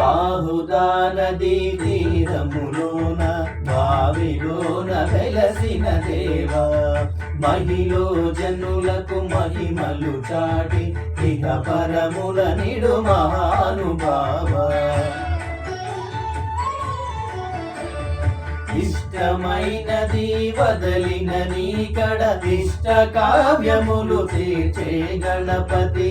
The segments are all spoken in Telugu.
బాహుదా నదీ తీరములోన బావిలోన వెలసిన దేవా మహిలో జనులకు మహిమలు చాటి ఇక పరముల నిడు మహానుభావ. ఇష్టమైనది వదలిన నీకడ ఇష్ట కావ్యములు తీర్చే గణపతి.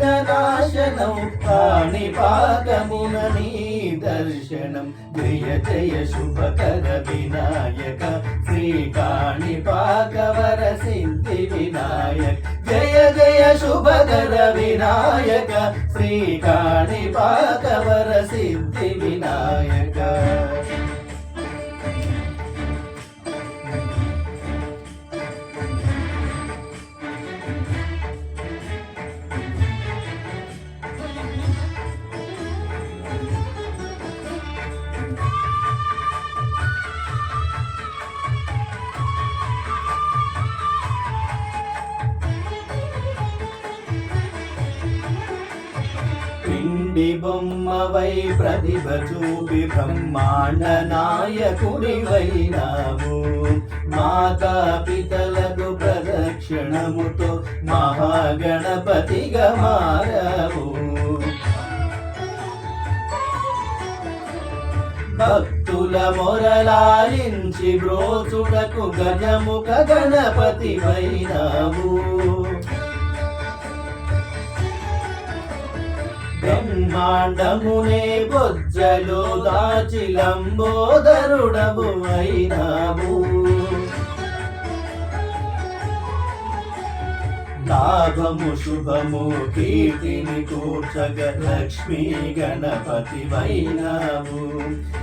విఘ్న నాశనం కాణి పాకమున నీ దర్శనం. జయ జయ శుభకర వినాయక. శ్రీకాణి పాకవర సిద్ధి వినాయక. జయ జయ శుభకర వినాయక. శ్రీకాణి పాకవర సిద్ధి వినాయక. పిండి బొమ్మవై ప్రతిభ చూపి బ్రహ్మాండ నాయకుడివైనావు. మాతా పితలకు ప్రదక్షిణముతో మహాగణపతిగా మారావు. భక్తుల మొరలాలించి బ్రోచుటకు గజముఖ గణపతి వైనావు బ్రహ్మాండమునే బొజ్జలో దాచి లంబోదరుడము అయినాము లాభము శుభము కీర్తిని కూర్చగ లక్ష్మీ గణపతి వైనాము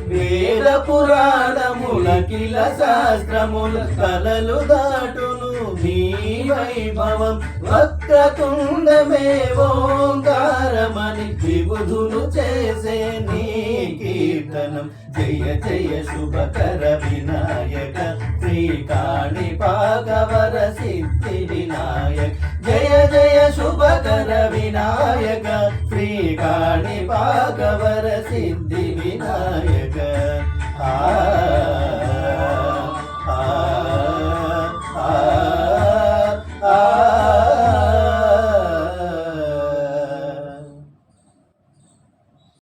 వేద పురాణముల కిల శాస్త్రముల కలలు దాటు నీ వైభవం వక్రతుండమే ఓంకారమని విబుధులు చేసే నీ కీర్తనం. జయ జయ శుభకర వినాయక శ్రీకాణి పాగవర సిద్ధి వినాయక. జయ జయ శుభకర వినాయక శ్రీకాణి పాగవర సిద్ధి